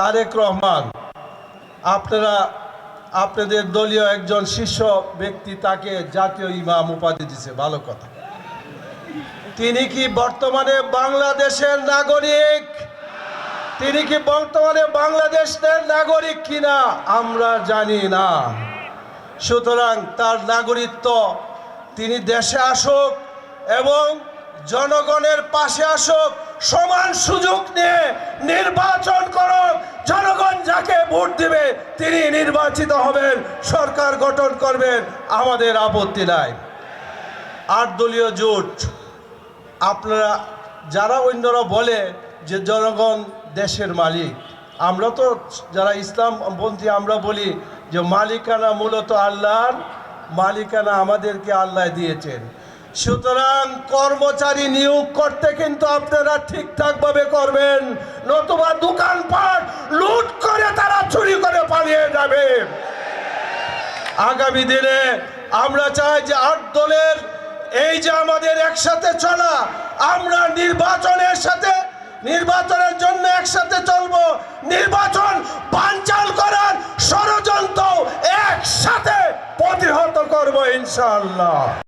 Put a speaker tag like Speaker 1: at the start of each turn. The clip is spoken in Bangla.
Speaker 1: তারেক রহমান, আপনারা, আপনাদের দলীয় একজন শীর্ষ ব্যক্তি তাকে জাতীয় ইমাম উপাধি দিছে, ভালো কথা। তিনি কি বর্তমানে বাংলাদেশের নাগরিক? তিনি কি বর্তমানে বাংলাদেশের নাগরিক কিনা আমরা জানি না। সুতরাং তার নাগরিকত্ব তিনি দেশে আসুক এবং জনগণের পাশে আসুক, সমান সুযোগ নিয়ে নির্বাচন ভোট দিবে, তিনি নির্বাচিত হবেন, সরকার গঠন করবেন, আমাদের আপত্তি নাই। আট দলীয় জোট, আপনারা, যারা অন্যরা বলে যে জনগণ দেশের মালিক, আমরা তো যারা ইসলামপন্থী, আমরা বলি যে মালিকানা মূলত আল্লাহর, মালিকানা আমাদেরকে আল্লাহ দিয়েছেন। সুতরাং কর্মচারী নিয়োগ করতে কিন্তু আপনারা ঠিকঠাকভাবে করবেন, নতুবা দোকানপাট যাবে। আগামী দিনে আমরা চাই যে আট দলের এই যে আমাদের একসাথে চলা, আমরা নির্বাচনের সাথে, নির্বাচনের জন্য একসাথে চলব। নির্বাচন বানচাল করার ষড়যন্ত্র একসাথে প্রতিহত করব ইনশাআল্লাহ।